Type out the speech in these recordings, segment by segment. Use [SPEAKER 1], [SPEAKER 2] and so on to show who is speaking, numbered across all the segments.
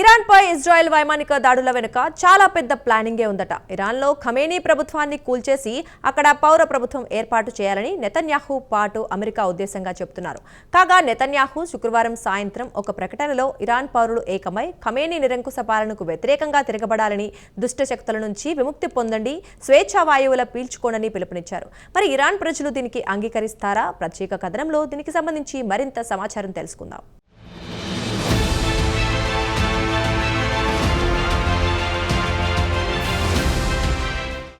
[SPEAKER 1] ఇరాన్పై Israel వైమానిక దాడుల వెనుక చాలా పెద్ద ప్లానింగే ఉందట. ఇరాన్లో ఖమేనీ ప్రభుత్వాన్ని కూల్చేసి అక్కడ పౌర ప్రభుత్వం ఏర్పాటు చేయాలని నెతన్యాహు పాటు అమెరికా ఉద్దేశంగా చెబుతున్నారు. కాగా నెతన్యాహు శుక్రవారం సాయంత్రం ఒక ప్రకటనలో ఇరాన్ పౌరులు ఏకమై ఖమేనీ నిరంకుశ పాలనకు వ్యతిరేకంగా తిరగబడాలని దుష్టశక్తుల నుంచి విముక్తి పొందండి స్వేచ్ఛా వాయువుల పీల్చుకోనని పిలుపునిచ్చారు. మరి ఇరాన్ ప్రజలు దీనికి అంగీకరిస్తారా? ప్రత్యేక కథనంలో దీనికి సంబంధించి మరింత సమాచారం తెలుసుకుందాం.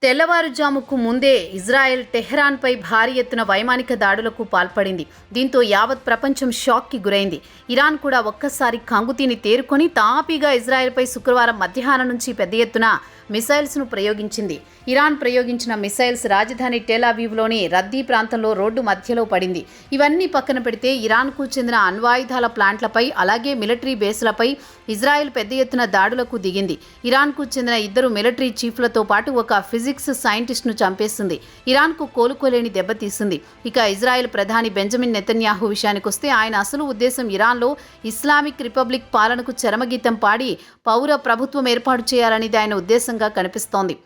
[SPEAKER 2] తెల్లవారుజాముకు ముందే ఇజ్రాయెల్ టెహ్రాన్పై భారీ ఎత్తున వైమానిక దాడులకు పాల్పడింది. దీంతో యావత్ ప్రపంచం షాక్కి గురైంది. ఇరాన్ కూడా ఒక్కసారి కంగుతీని తేరుకొని తాపీగా ఇజ్రాయెల్పై శుక్రవారం మధ్యాహ్నం నుంచి పెద్ద ఎత్తున మిసైల్స్ను ప్రయోగించింది. ఇరాన్ ప్రయోగించిన మిసైల్స్ రాజధాని టెలావీవ్లోని రద్దీ ప్రాంతంలో రోడ్డు మధ్యలో పడింది. ఇవన్నీ పక్కన పెడితే ఇరాన్కు చెందిన అణ్వాయుధాల ప్లాంట్లపై అలాగే మిలిటరీ బేస్లపై ఇజ్రాయెల్ పెద్ద ఎత్తున దాడులకు దిగింది. ఇరాన్కు చెందిన ఇద్దరు మిలిటరీ చీఫ్లతో పాటు ఒక ఫిజిక్స్ సైంటిస్ట్ను చంపేసింది. ఇరాన్కు కోలుకోలేని దెబ్బతీసింది ఇక ఇజ్రాయెల్ ప్రధాని బెంజమిన్ నెతన్యాహు విషయానికొస్తే ఆయన అసలు ఉద్దేశం ఇరాన్లో ఇస్లామిక్ రిపబ్లిక్ పాలనకు చరమగీతం పాడి పౌర ప్రభుత్వం ఏర్పాటు చేయాలనేది ఆయన ఉద్దేశంగా కనిపిస్తోంది.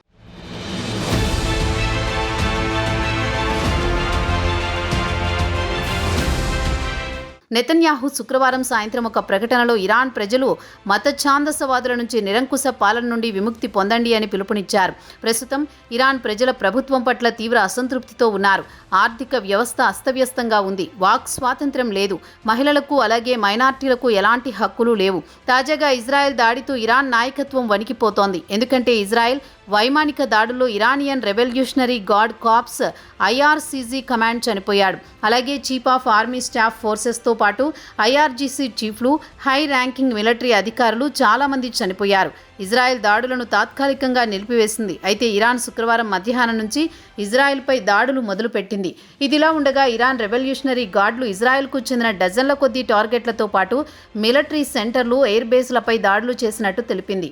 [SPEAKER 2] నెతన్యాహు శుక్రవారం సాయంత్రం ఒక ప్రకటనలో ఇరాన్ ప్రజలు మత ఛాందసవాదుల నుంచి నిరంకుశ పాలన నుండి విముక్తి పొందండి అని పిలుపునిచ్చారు. ప్రస్తుతం ఇరాన్ ప్రజల ప్రభుత్వం పట్ల తీవ్ర అసంతృప్తితో ఉన్నారు. ఆర్థిక వ్యవస్థ అస్తవ్యస్తంగా ఉంది. వాక్ స్వాతంత్ర్యం లేదు. మహిళలకు అలాగే మైనార్టీలకు ఎలాంటి హక్కులు లేవు. తాజాగా ఇజ్రాయెల్ దాడితో ఇరాన్ నాయకత్వం వణికిపోతోంది. ఎందుకంటే ఇజ్రాయెల్ వైమానిక దాడులు Iranian revolutionary guard corps IRCG command చనిపోయాడు. అలాగే చీఫ్ ఆఫ్ ఆర్మీ స్టాఫ్ ఫోర్సెస్తో పాటు ఐఆర్జీసీ చీఫ్లు హై ర్యాంకింగ్ మిలిటరీ అధికారులు చాలామంది చనిపోయారు. ఇజ్రాయెల్ దాడులను తాత్కాలికంగా నిలిపివేసింది. అయితే ఇరాన్ శుక్రవారం మధ్యాహ్నం నుంచి ఇజ్రాయెల్పై దాడులు మొదలుపెట్టింది. ఇదిలా ఉండగా ఇరాన్ రెవల్యూషనరీ గార్డులు ఇజ్రాయెల్కు చెందిన డజన్ల కొద్దీ టార్గెట్లతో పాటు మిలిటరీ సెంటర్లు ఎయిర్ బేస్లపై దాడులు చేసినట్టు తెలిపింది.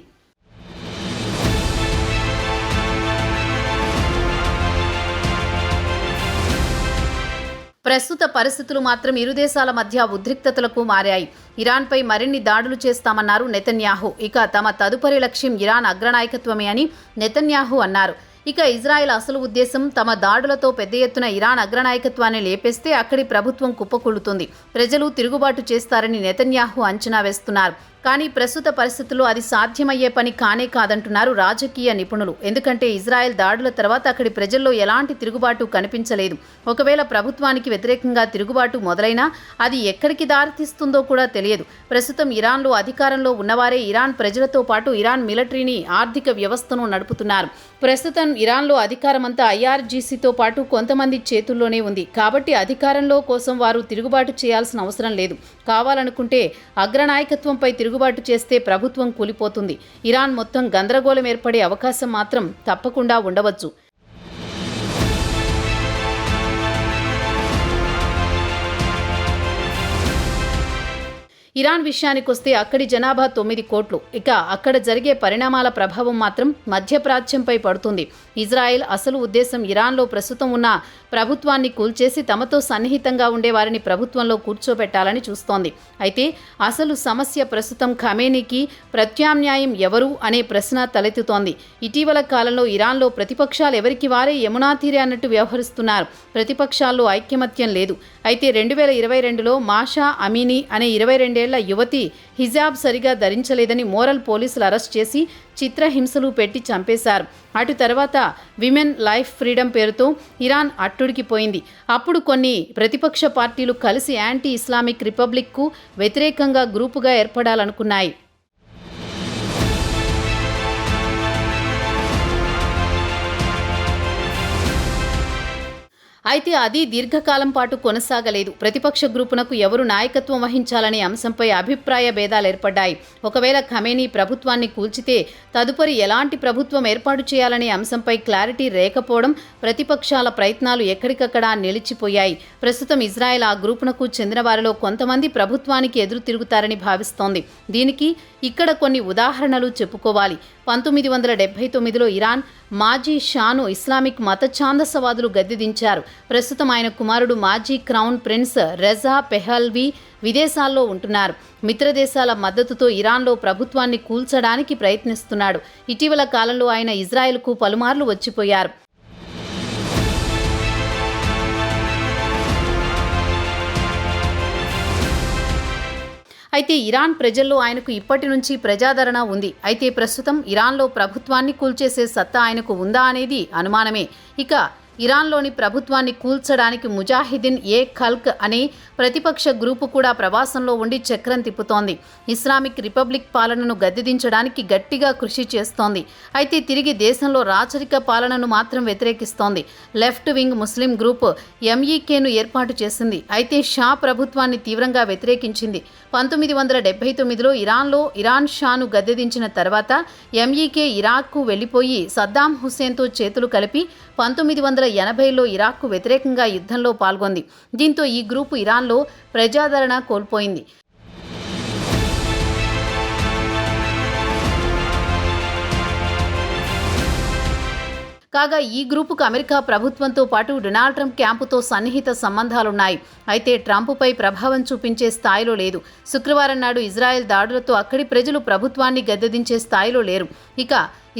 [SPEAKER 2] ప్రస్తుత పరిస్థితులు మాత్రం ఇరు దేశాల మధ్య ఉద్రిక్తతలకు మారాయి. ఇరాన్పై మరిన్ని దాడులు చేస్తామన్నారు నెతన్యాహు. ఇక తమ తదుపరి లక్ష్యం ఇరాన్ అగ్రనాయకత్వమే అని నెతన్యాహు అన్నారు. ఇక ఇజ్రాయెల్ అసలు ఉద్దేశం తమ దాడులతో పెద్ద ఎత్తున ఇరాన్ అగ్రనాయకత్వాన్ని లేపేస్తే అక్కడి ప్రభుత్వం కుప్పకూలుతుంది. ప్రజలు తిరుగుబాటు చేస్తారని నెతన్యాహు అంచనా వేస్తున్నారు. కానీ ప్రస్తుత పరిస్థితుల్లో అది సాధ్యమయ్యే పని కానే కాదంటున్నారు రాజకీయ నిపుణులు. ఎందుకంటే ఇజ్రాయెల్ దాడుల తర్వాత అక్కడి ప్రజల్లో ఎలాంటి తిరుగుబాటు కనిపించలేదు. ఒకవేళ ప్రభుత్వానికి వ్యతిరేకంగా తిరుగుబాటు మొదలైనా అది ఎక్కడికి దారితీస్తుందో కూడా తెలియదు. ప్రస్తుతం ఇరాన్లో అధికారంలో ఉన్నవారే ఇరాన్ ప్రజలతో పాటు ఇరాన్ మిలిటరీని ఆర్థిక వ్యవస్థను నడుపుతున్నారు. ప్రస్తుతం ఇరాన్లో అధికారమంతా ఐఆర్జీసీతో పాటు కొంతమంది చేతుల్లోనే ఉంది. కాబట్టి అధికారంలో కోసం వారు తిరుగుబాటు చేయాల్సిన అవసరం లేదు. కావాలనుకుంటే అగ్రనాయకత్వంపై తిరుగుబాటు చేస్తే ప్రభుత్వం కూలిపోతుంది. ఇరాన్ మొత్తం గందరగోళం ఏర్పడే అవకాశం మాత్రం తప్పకుండా ఉండవచ్చు. ఇరాన్ విషయానికొస్తే అక్కడి జనాభా తొమ్మిది కోట్లు. ఇక అక్కడ జరిగే పరిణామాల ప్రభావం మాత్రం మధ్యప్రాచ్యంపై పడుతుంది. ఇజ్రాయెల్ అసలు ఉద్దేశం ఇరాన్లో ప్రస్తుతం ఉన్న ప్రభుత్వాన్ని కూల్చేసి తమతో సన్నిహితంగా ఉండే వారిని ప్రభుత్వంలో కూర్చోబెట్టాలని చూస్తోంది. అయితే అసలు సమస్య ప్రస్తుతం ఖమేనీకి ప్రత్యామ్నాయం ఎవరు అనే ప్రశ్న తలెత్తుతోంది. ఇటీవల కాలంలో ఇరాన్లో ప్రతిపక్షాలు ఎవరికి వారే యమునా తీరే అన్నట్టు వ్యవహరిస్తున్నారు. ప్రతిపక్షాల్లో ఐక్యమత్యం లేదు. అయితే రెండు వేల ఇరవై రెండులో మాషా అమీని అనే ఇరవై రెండేళ్ళ యువతి హిజాబ్ సరిగా ధరించలేదని మోరల్ పోలీసులు అరెస్ట్ చేసి చిత్రహింసలు పెట్టి చంపేశారు. అటు తర్వాత విమెన్ లైఫ్ ఫ్రీడమ్ పేరుతో ఇరాన్ అట్టుడికిపోయింది. అప్పుడు కొన్ని ప్రతిపక్ష పార్టీలు కలిసి యాంటీ ఇస్లామిక్ రిపబ్లిక్కు వ్యతిరేకంగా గ్రూపుగా ఏర్పడాలనుకున్నాయి. అయితే అది దీర్ఘకాలం పాటు కొనసాగలేదు. ప్రతిపక్ష గ్రూపునకు ఎవరు నాయకత్వం వహించాలనే అంశంపై అభిప్రాయ భేదాలు ఏర్పడ్డాయి. ఒకవేళ ఖమేనీ ప్రభుత్వాన్ని కూల్చితే తదుపరి ఎలాంటి ప్రభుత్వం ఏర్పాటు చేయాలనే అంశంపై క్లారిటీ లేకపోవడం ప్రతిపక్షాల ప్రయత్నాలు ఎక్కడికక్కడ నిలిచిపోయాయి. ప్రస్తుతం ఇజ్రాయెల్ ఆ గ్రూపునకు చెందిన వారిలో కొంతమంది ప్రభుత్వానికి ఎదురు తిరుగుతారని భావిస్తోంది. దీనికి ఇక్కడ కొన్ని ఉదాహరణలు చెప్పుకోవాలి. పంతొమ్మిది వందల డెబ్బై తొమ్మిదిలో ఇరాన్ మాజీ షాను ఇస్లామిక్ మత ఛాందసవాదులు గద్దెదించారు ప్రస్తుతం ఆయన కుమారుడు మాజీ క్రౌన్ ప్రిన్స్ రెజా పెహల్వి విదేశాల్లో ఉంటున్నారు. మిత్రదేశాల మద్దతుతో ఇరాన్లో ప్రభుత్వాన్ని కూల్చడానికి ప్రయత్నిస్తున్నాడు. ఇటీవల కాలంలో ఆయన ఇజ్రాయెల్కు పలుమార్లు వచ్చిపోయారు. అయితే ఇరాన్ ప్రజల్లో ఆయనకు ఇప్పటి నుంచి ప్రజాదరణ ఉంది. అయితే ప్రస్తుతం ఇరాన్లో ప్రభుత్వాన్ని కూల్చేసే సత్తా ఆయనకు ఉందా అనేది అనుమానమే. ఇక ఇరాన్లోని ప్రభుత్వాన్ని కూల్చడానికి ముజాహిదీన్ ఏ ఖల్క్ అనే ప్రతిపక్ష గ్రూపు కూడా ప్రవాసంలో ఉండి చక్రం తిప్పుతోంది. ఇస్లామిక్ రిపబ్లిక్ పాలనను గద్దెదించడానికి గట్టిగా కృషి చేస్తోంది. అయితే తిరిగి దేశంలో రాచరిక పాలనను మాత్రం వ్యతిరేకిస్తోంది. లెఫ్ట్ వింగ్ ముస్లిం గ్రూప్ ఎంఈకేను ఏర్పాటు చేసింది. అయితే షా ప్రభుత్వాన్ని తీవ్రంగా వ్యతిరేకించింది. పంతొమ్మిది వందల డెబ్బై తొమ్మిదిలో ఇరాన్లో ఇరాన్ షాను గద్దెదించిన తర్వాత ఎంఈకే ఇరాక్కు వెళ్ళిపోయి సద్దాం హుస్సేన్తో చేతులు కలిపి పంతొమ్మిది వందల ఎనభైలో ఇరాక్కు వ్యతిరేకంగా యుద్ధంలో పాల్గొంది. దీంతో ఈ గ్రూపు ఇరాన్లో ప్రజాదరణ కోల్పోయింది. కాగా ఈ గ్రూపుకు అమెరికా ప్రభుత్వంతో పాటు డొనాల్డ్ ట్రంప్ క్యాంపుతో సన్నిహిత సంబంధాలున్నాయి. అయితే ట్రంప్పై ప్రభావం చూపించే స్థాయిలో లేదు. శుక్రవారం నాడు ఇజ్రాయెల్ దాడులతో అక్కడి ప్రజలు ప్రభుత్వాన్ని గద్దెదించే స్థాయిలో లేరు. ఇక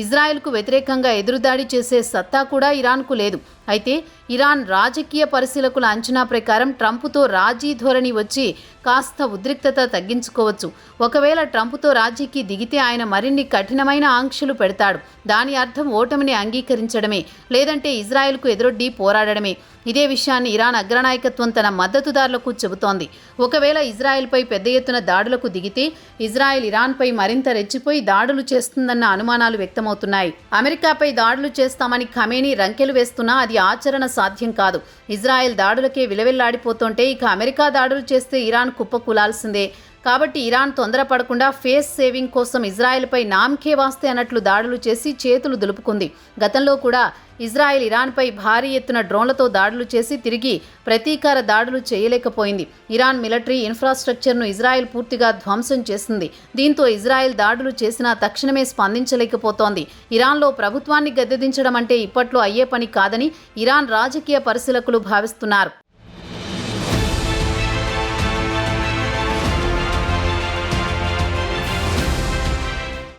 [SPEAKER 2] ఇజ్రాయెల్కు వ్యతిరేకంగా ఎదురుదాడి చేసే సత్తా కూడా ఇరాన్కు లేదు. అయితే ఇరాన్ రాజకీయ పరిశీలకుల అంచనా ప్రకారం ట్రంప్తో రాజీ ధోరణి వచ్చి కాస్త ఉద్రిక్తత తగ్గించుకోవచ్చు. ఒకవేళ ట్రంప్తో రాజీకి దిగితే ఆయన మరిన్ని కఠినమైన ఆంక్షలు పెడతాడు. దాని అర్థం ఓటమిని అంగీకరించడమే లేదంటే ఇజ్రాయెల్కు ఎదురొడ్డి పోరాడడమే. ఇదే విషయాన్ని ఇరాన్ అగ్రనాయకత్వం తన మద్దతుదారులకు చెబుతోంది. ఒకవేళ ఇజ్రాయెల్పై పెద్ద ఎత్తున దాడులకు దిగితే ఇజ్రాయెల్ ఇరాన్పై మరింత రెచ్చిపోయి దాడులు చేస్తుందన్న అనుమానాలు వ్యక్తమవుతున్నాయి. అమెరికాపై దాడులు చేస్తామని ఖమేని రంకెలు వేస్తున్నా అది అది ఆచరణ సాధ్యం కాదు. ఇజ్రాయెల్ దాడులకే విలవిల్లాడిపోతుంటే ఇక అమెరికా దాడులు చేస్తే ఇరాన్ కుప్పకూలాల్సిందే. కాబట్టి ఇరాన్ తొందరపడకుండా ఫేస్ సేవింగ్ కోసం ఇజ్రాయెల్పై నామ్కే వాస్తే అన్నట్లు దాడులు చేసి చేతులు దులుపుకుంది. గతంలో కూడా ఇజ్రాయెల్ ఇరాన్పై భారీ ఎత్తున డ్రోన్లతో దాడులు చేసి తిరిగి ప్రతీకార దాడులు చేయలేకపోయింది. ఇరాన్ మిలిటరీ ఇన్ఫ్రాస్ట్రక్చర్ను ఇజ్రాయెల్ పూర్తిగా ధ్వంసం చేసింది. దీంతో ఇజ్రాయెల్ దాడులు చేసినా తక్షణమే స్పందించలేకపోతోంది. ఇరాన్లో ప్రభుత్వాన్ని గద్దెదించడం అంటే ఇప్పట్లో అయ్యే పని కాదని ఇరాన్ రాజకీయ పరిశీలకులు భావిస్తున్నారు.